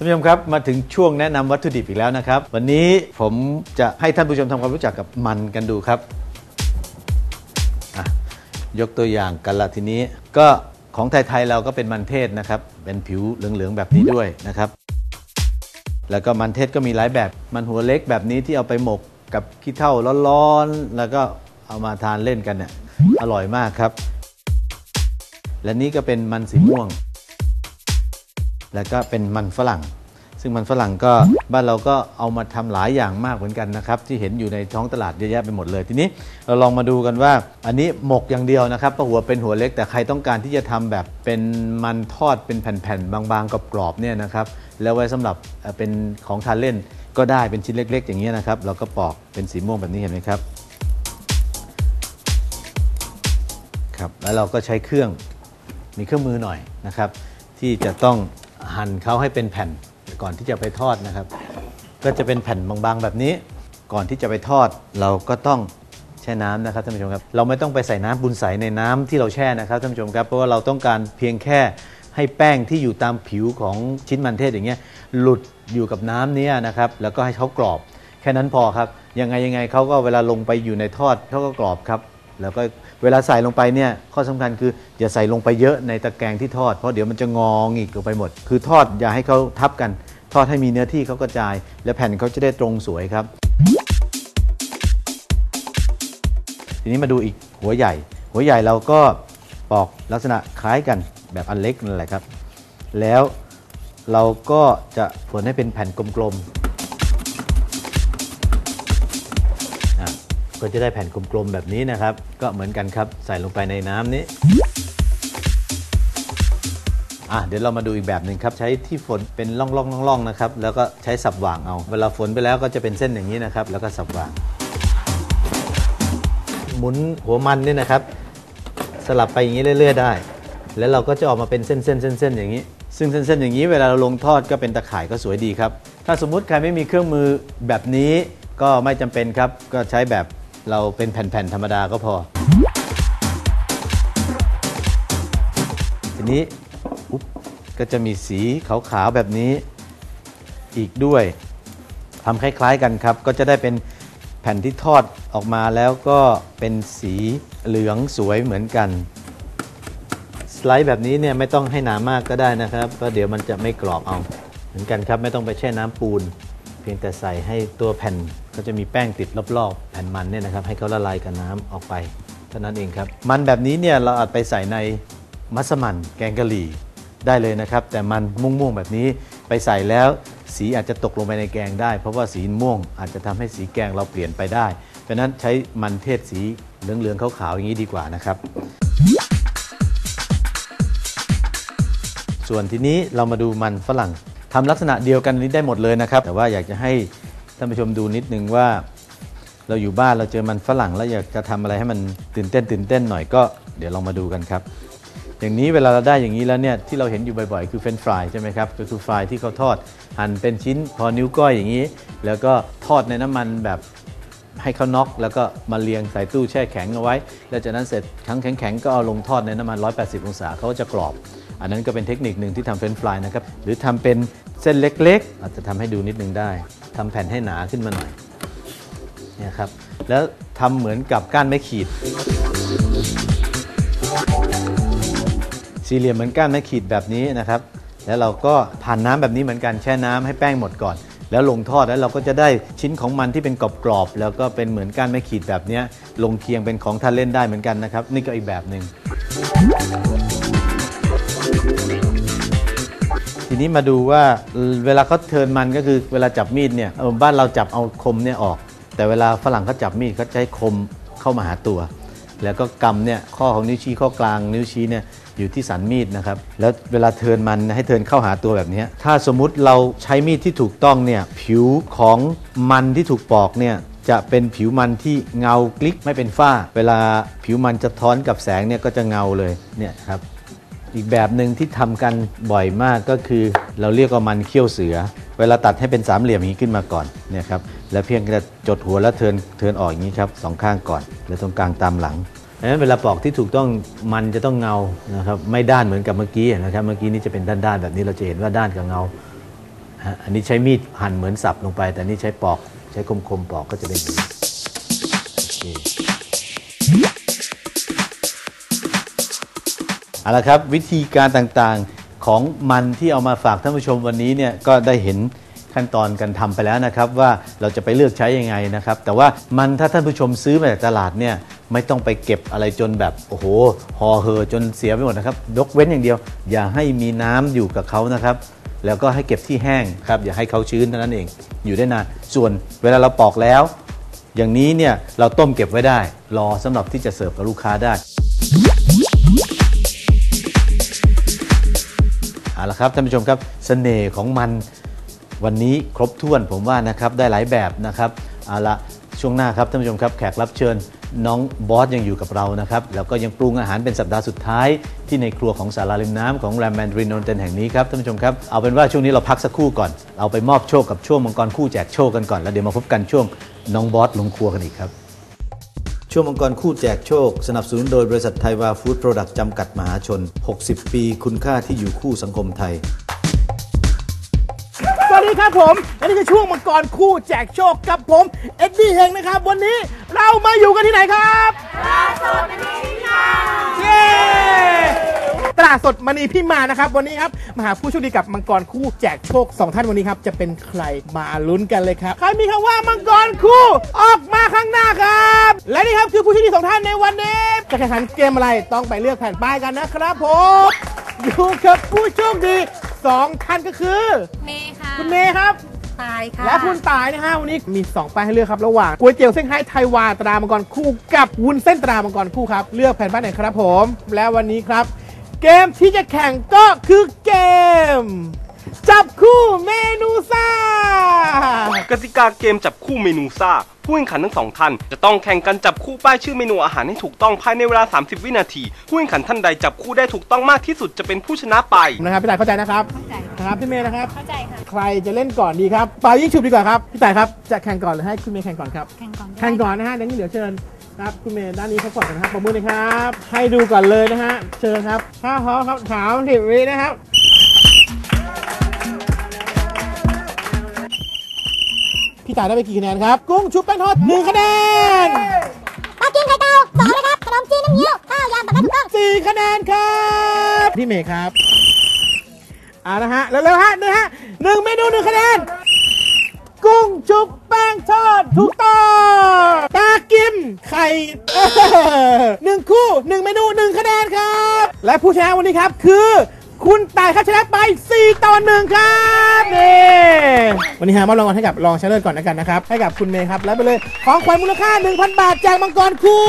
ท่านผู้ชมครับมาถึงช่วงแนะนำวัตถุดิบอีกแล้วนะครับ วันนี้ผมจะให้ท่านผู้ชมทำความรู้จักกับมันกันดูครับ ยกตัวอย่างกันละทีนี้ก็ของไทย ๆ เราก็เป็นมันเทศนะครับ เป็นผิวเหลือง ๆ แบบนี้ด้วยนะครับ แล้วก็มันเทศก็มีหลายแบบมันหัวเล็กแบบนี้ที่เอาไปหมกกับขี้เถ้าร้อนๆแล้วก็เอามาทานเล่นกันเนี่ยอร่อยมากครับ และนี่ก็เป็นมันสีม่วง แล้วก็เป็นมันฝรั่ง ซึ่งมันฝรั่งก็บ้านเราก็เอามาทำหลายอย่างมากเหมือนกันนะครับ ที่เห็นอยู่ในท้องตลาดเยอะแยะไปหมดเลย ทีนี้เราลองมาดูกันว่า อันนี้หมกอย่างเดียวนะครับเพราหัวเป็นหัวเล็กแต่ใครต้องการที่จะทำแบบเป็นมันทอดเป็นแผ่นๆบางๆกรอบๆเนี่ยนะครับแล้วไว้สำหรับเป็นของทานเล่นก็ได้เป็นชิ้นเล็ก ๆ อย่างนี้ยนะครับเราก็ปอกเป็นสีม่วงแบบนี้เห็นไหมครับครับแล้วเราก็ใช้เครื่องมีเครื่องมือหน่อยนะครับ ที่จะต้องหั่นเขาให้เป็นแผ่น ก่อนที่จะไปทอดนะครับ ก็จะเป็นแผ่นบางๆแบบนี้ ก่อนที่จะไปทอดเราก็ต้องแช่น้ำนะครับท่านผู้ชมครับ เราไม่ต้องไปใส่น้ำบุญใสในน้ำที่เราแช่นะครับท่านผู้ชมครับ เพราะว่าเราต้องการเพียงแค่ให้แป้งที่อยู่ตามผิวของชิ้นมันเทศอย่างเงี้ยหลุดอยู่กับน้ำเนี้ยนะครับ แล้วก็ให้เขากรอบ แค่นั้นพอครับ ยังไงยังไงเขาก็เวลาลงไปอยู่ในทอดเขาก็กรอบครับ แล้วก็เวลาใส่ลงไปเนี่ยข้อสำคัญคืออย่าใส่ลงไปเยอะในตะแกรงที่ทอดเพราะเดี๋ยวมันจะงองอีกลงไปหมด คือทอดอย่าให้เขาทับกัน ทอดให้มีเนื้อที่เขากระจาย และแผ่นเขาจะได้ตรงสวยครับ ทีนี้มาดูอีกหัวใหญ่ หัวใหญ่เราก็ปอกลักษณะคล้ายกันแบบอันเล็กนั่นแหละครับ แล้วเราก็จะฝนให้เป็นแผ่นกลมๆก็จะได้แผ่นกลมๆแบบนี้นะครับ ก็เหมือนกันครับใส่ลงไปในน้ำนี้ อะเดี๋ยวเรามาดูอีกแบบหนึ่งครับ ใช้ที่ฝนเป็นร่องๆๆๆนะครับ แล้วก็ใช้สับหว่างเอา เวลาฝนไปแล้วก็จะเป็นเส้นอย่างนี้นะครับ แล้วก็สับหว่าง หมุนหัวมันเนี่ยนะครับ สลับไปอย่างนี้เรื่อย ๆ ได้ แล้วเราก็จะออกมาเป็นเส้นๆเส้นๆอย่างนี้ ซึ่งเส้นๆอย่างนี้เวลาเราลงทอดก็เป็นตะข่ายก็สวยดีครับ ถ้าสมมุติใครไม่มีเครื่องมือแบบนี้ก็ไม่จำเป็นครับ ก็ใช้แบบเราเป็นแผ่นๆธรรมดาก็พอ ทีนี้ ก็จะมีสีขาวๆแบบนี้อีกด้วยทำคล้ายๆกันครับ ก็จะได้เป็นแผ่นที่ทอดออกมาแล้วก็เป็นสีเหลืองสวยเหมือนกัน สไลด์แบบนี้เนี่ยไม่ต้องให้หนามากก็ได้นะครับเพราะเดี๋ยวมันจะไม่กรอบเอา เหมือนกันครับไม่ต้องไปแช่น้ำปูน เพียงแต่ใส่ให้ตัวแผ่นก็จะมีแป้งติดรอบๆ แผ่นมันเนี่ยนะครับให้เขาละลายกับน้ำออกไปเท่านั้นเองครับ มันแบบนี้เนี่ยเราอาจไปใส่ในมัสมั่นแกงกะหรี่ ได้เลยนะครับ แต่มันม่วงๆแบบนี้ไปใส่แล้ว สีอาจจะตกลงไปในแกงได้ เพราะว่าสีม่วงอาจจะทำให้สีแกงเราเปลี่ยนไปได้ เพราะนั้นใช้มันเทศสีเหลืองๆขาวๆอย่างนี้ดีกว่านะครับ ส่วนทีนี้เรามาดูมันฝรั่งทำลักษณะเดียวกันนี้ได้หมดเลยนะครับ แต่ว่าอยากจะให้ท่านผู้ชมดูนิดนึงว่า เราอยู่บ้านเราเจอมันฝรั่งแล้วอยากจะทำอะไรให้มันตื่นเต้นตื่นเต้นหน่อยก็ เดี๋ยวลองมาดูกันครับ อย่างนี้เวลาเราได้อย่างนี้แล้วเนี่ยที่เราเห็นอยู่บ่อยๆ คือเฟรนฟรายใช่ไหมครับก็คือฟรายที่เขาทอดหั่นเป็นชิ้นพอนิ้วก้อยอย่างนี้ แล้วก็ทอดในน้ำมันแบบให้เขาน็อกแล้วก็มาเรียงใส่ตู้แช่แข็งเอาไว้ แล้วจากนั้นเสร็จครั้งแข็งๆก็เอาลงทอดในน้ำมัน 180 องศาเขาก็จะกรอบ อันนั้นก็เป็นเทคนิคหนึ่งที่ทำเฟรนฟรายนะครับ หรือทำเป็นเส้นเล็กๆ อาจจะทำให้ดูนิดนึงได้ทำแผ่นให้หนาขึ้นมาหน่อยเนี่ยครับ แล้วทำเหมือนกับก้านไม้ขีด สี่เหลี่ยมเหมือนก้านไม้ขีดแบบนี้นะครับ แล้วเราก็ผ่านน้ำแบบนี้เหมือนกันแช่น้ำให้แป้งหมดก่อน แล้วลงทอดแล้วเราก็จะได้ชิ้นของมันที่เป็นกรอบๆแล้วก็เป็นเหมือนก้านไม้ขีดแบบนี้ลงเคียงเป็นของทานเล่นได้เหมือนกันนะครับ นี่ก็อีกแบบหนึ่งทีนี้มาดูว่าเวลาเขาเทินมันก็คือเวลาจับมีดเนี่ยบ้านเราจับเอาคมเนี่ยออก แต่เวลาฝรั่งเขาจับมีดเขาใช้คมเข้ามาหาตัว แล้วก็กำเนี่ยข้อของนิ้วชี้ข้อกลางนิ้วชี้เนี่ย อยู่ที่สันมีดนะครับ แล้วเวลาเทินมันให้เทินเข้าหาตัวแบบนี้ ถ้าสมมุติเราใช้มีดที่ถูกต้องเนี่ยผิวของมันที่ถูกปอกเนี่ยจะเป็นผิวมันที่เงากลิกไม่เป็นฝ้า เวลาผิวมันจะท้อนกับแสงเนี่ยก็จะเงาเลยเนี่ยครับอีกแบบหนึ่งที่ทำกันบ่อยมากก็คือเราเรียกว่ามันเขี้ยวเสือ เวลาตัดให้เป็นสามเหลี่ยมอย่างนี้ขึ้นมาก่อนเนี่ยครับแล้วเพียงแค่จดหัวแล้วเทินเทินออกอย่างนี้ครับสองข้างก่อน แล้วตรงกลางตามหลัง ดังนั้นเวลาปอกที่ถูกต้องมันจะต้องเงานะครับไม่ด้านเหมือนกับเมื่อกี้นะครับเมื่อกี้นี่จะเป็นด้านๆแบบนี้เราจะเห็นว่าด้านกับเงาอันนี้ใช้มีดหั่นเหมือนสับลงไป แต่นี่ใช้ปอกใช้คมๆปอกก็จะเป็นแบบนี้เอาละครับวิธีการต่างๆของมันที่เอามาฝากท่านผู้ชมวันนี้เนี่ยก็ได้เห็น ขั้นตอนกันทำไปแล้วนะครับว่าเราจะไปเลือกใช้ยังไงนะครับ แต่ว่ามันถ้าท่านผู้ชมซื้อมาจากตลาดเนี่ยไม่ต้องไปเก็บอะไรจนแบบโอ้โหห่อเห่อจนเสียไปหมดนะครับยกเว้นอย่างเดียว อย่าให้มีน้ำอยู่กับเขานะครับ แล้วก็ให้เก็บที่แห้งครับอย่าให้เขาชื้นเท่านั้นเองอยู่ได้นานส่วนเวลาเราปอกแล้ว อย่างนี้เนี่ยเราต้มเก็บไว้ได้ รอสำหรับที่จะเสิร์ฟกับลูกค้าได้เอาละครับท่านผู้ชมครับเสน่ห์ของมัน วันนี้ครบถ้วนผมว่านะครับได้หลายแบบนะครับเอาละช่วงหน้าครับท่านผู้ชมครับแขกรับเชิญน้องบอสยังอยู่กับเรานะครับแล้วก็ยังปรุงอาหารเป็นสัปดาห์สุดท้าย ที่ในครัวของสาราริมน้ำของแรมแมนดรินนเทนแห่งนี้ครับท่านผู้ชมครับเอาเป็นว่าช่วงนี้เราพักสักครู่ก่อนเอาไปมอบโชคกับช่วงมังกรคู่แจกโชคกันก่อน แล้วเดี๋ยวมาพบกันช่วงน้องบอสลงครัวกันอีกครับช่วงมังกรคู่แจกโชค สนับสนุนโดยบริษัทไทยวาฟู้ดโปรดักต์จำกัดมหาชน 60 ปีคุณค่าที่อยู่คู่สังคมไทย ดีครับผมและนี่คือช่วงมังกรคู่แจกโชคกับผมเอ็ดดี้เฮงนะครับ วันนี้เรามาอยู่กันที่ไหนครับตลาดสดมณีพิมานเย้ตลาดสดมณีพิมานนะครับ วันนี้ครับมาหาผู้โชคดีกับมังกรคู่แจกโชคสองท่านวันนี้ครับ จะเป็นใครมาลุ้นกันเลยครับ ใครมีคำว่ามังกรคู่ออกมาข้างหน้าครับ และนี่ครับคือผู้โชคดีสองท่านในวันนี้จะแข่งขันเกมอะไรต้องไปเลือกแผ่นป้ายกันนะครับผมอยู่กับผู้โชคดี สองท่านก็คือ เมย์ค่ะคุณเมย์ครับ ตายค่ะและคุณตายนะฮะวันนี้มี2ป้ายให้เลือกครับระหว่างก๋วยเตี๋ยวเส้นไฮ้ไทยวาตรามังกรคู่กับวุ้นเส้นตรามังกรคู่ครับ เลือกแผ่นป้ายไหนครับผม และวันนี้ครับ เกมที่จะแข่งก็คือเกม จับคู่เมนูซ่ากติกาเกมจับคู่เมนูซ่า ผู้แข่งขันทั้งสองท่าน จะต้องแข่งกันจับคู่ป้ายชื่อเมนูอาหารให้ถูกต้องภายในเวลา 30 วินาที ผู้แข่งขันท่านใดจับคู่ได้ถูกต้องมากที่สุดจะเป็นผู้ชนะไป นะครับพี่ต่ายเข้าใจนะครับเข้าใจนะครับพี่เมย์นะครับ เข้าใจค่ะ ใครจะเล่นก่อนดีครับเปายิ่งฉุบดีกว่าครับพี่ต่ายครับจะแข่งก่อนหรือให้คุณเมย์แข่งก่อนครับ แข่งก่อนได้แข่งก่อนนะฮะเดี๋ยวนี้เดี๋ยวเชิญครับคุณเมย์ด้านนี้เขาก่อนนะครับประมือเลยครับ ให้ดูก่อนเลยนะฮะเชิญครับถ้าพร้อมครับถามสิบวินะครับ พี่ต่ายได้ไปกี่คะแนนครับ กุ้งชุบแป้งทอดหนึ่งคะแนนปลากินไข่เต่าสองเลยครับขนมจีนน้ำเงี้ยวข้าวยำปลาถูกต้องสี่คะแนนครับพี่เมย์ครับเอาละฮะเร็วๆฮะหนึ่งฮะหนึ่งเมนูหนึ่งคะแนนกุ้งชุบแป้งทอดถูกต้องปลากิมไข่เออหนึ่งคู่หนึ่งเมนูหนึ่งคะแนนครับ และผู้ชนะวันนี้ครับคือ คุณตายครับชนะไป 4 ต่อหนึ่งครับนี่วันนี้ฮะมอบรางวัลให้กับรองชนะเลิศก่อนนะกันนะครับ ให้กับคุณเมย์ครับแล้วไปเลยของขวัญมูลค่า 1,000 บาทจากมังกรคู่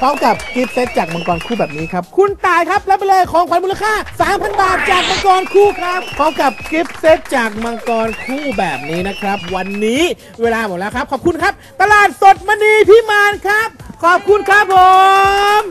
พร้อมกับกิฟต์เซตจากมังกรคู่แบบนี้ครับคุณตายครับแล้วไปเลยของขวัญมูลค่า 3,000 บาทจากมังกรคู่ครับพร้อมกับกิฟต์เซตจากมังกรคู่แบบนี้นะครับ วันนี้เวลาหมดแล้วครับ ขอบคุณครับ ตลาดสดมณีพิมานครับ ขอบคุณครับผม